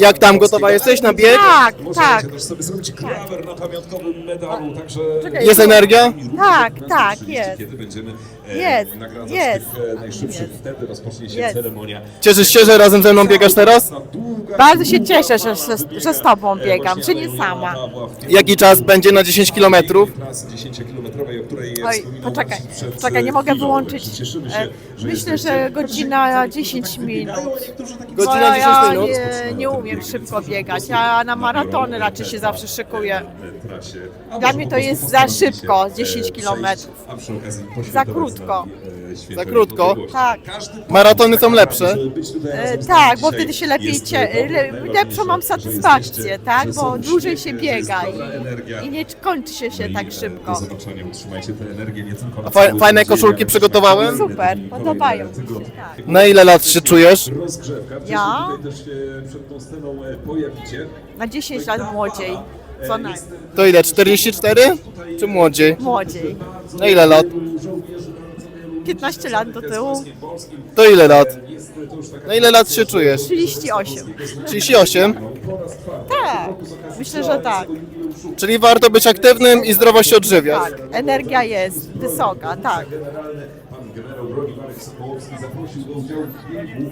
Jak tam gotowa jesteś na bieg? Tak, Możecie tak, też sobie zrobić grawer na pamiątkowym medalu, także... Jest energia? Tak, tak, jest. Kiedy będziemy e, Jest, nagradzać jest, tych e, najszybszych, wtedy rozpocznie się Jest. ceremonia. Cieszysz się, że razem ze mną biegasz teraz? Długa- Bardzo się cieszę, że, że, że z tobą biegam, E, że właśnie nie Aniela sama. Pawła w tym Jaki czas będzie na 10 kilometrów? Trasy 10-kilometrowej, o której Oj, wspominał poczekaj, Marcin przed poczekaj, nie mogę chwilą. wyłączyć. Cieszymy się, E, że Myślę, jesteście. że godzina 10 minut. Godzina Bo 10 ja minut? nie, nie umiem szybko biegać, ja na maratony raczej się zawsze szykuję. Dla mnie to jest za szybko, 10 kilometrów. A przy okazji poświętować Za krótko. E, Za krótko? Tak. Maratony są lepsze? być tutaj E, tak, bo wtedy się lepiej cie- le- lepszą mam satysfakcję, tak? Bo dłużej się biega i, i nie kończy się się tak e, szybko. Do zobaczenia, utrzymajcie tę energię nie tylko na Fa- cały fajne koszulki przygotowałem? Super, podobają mi się, tak. Na ile lat się czujesz? Ja? E, pojawicie. Na 10 lat młodziej, co najmniej. To ile? 44? Czy młodziej? Młodziej. Na ile lat? 15 lat do tyłu. To ile lat? Na ile lat się czujesz? 38. 38? Tak, myślę, że tak. Czyli warto być aktywnym i zdrowo się odżywiać. Tak, energia jest wysoka, tak. Generał broni Marek Sokołowski zaprosił do udziału w biegu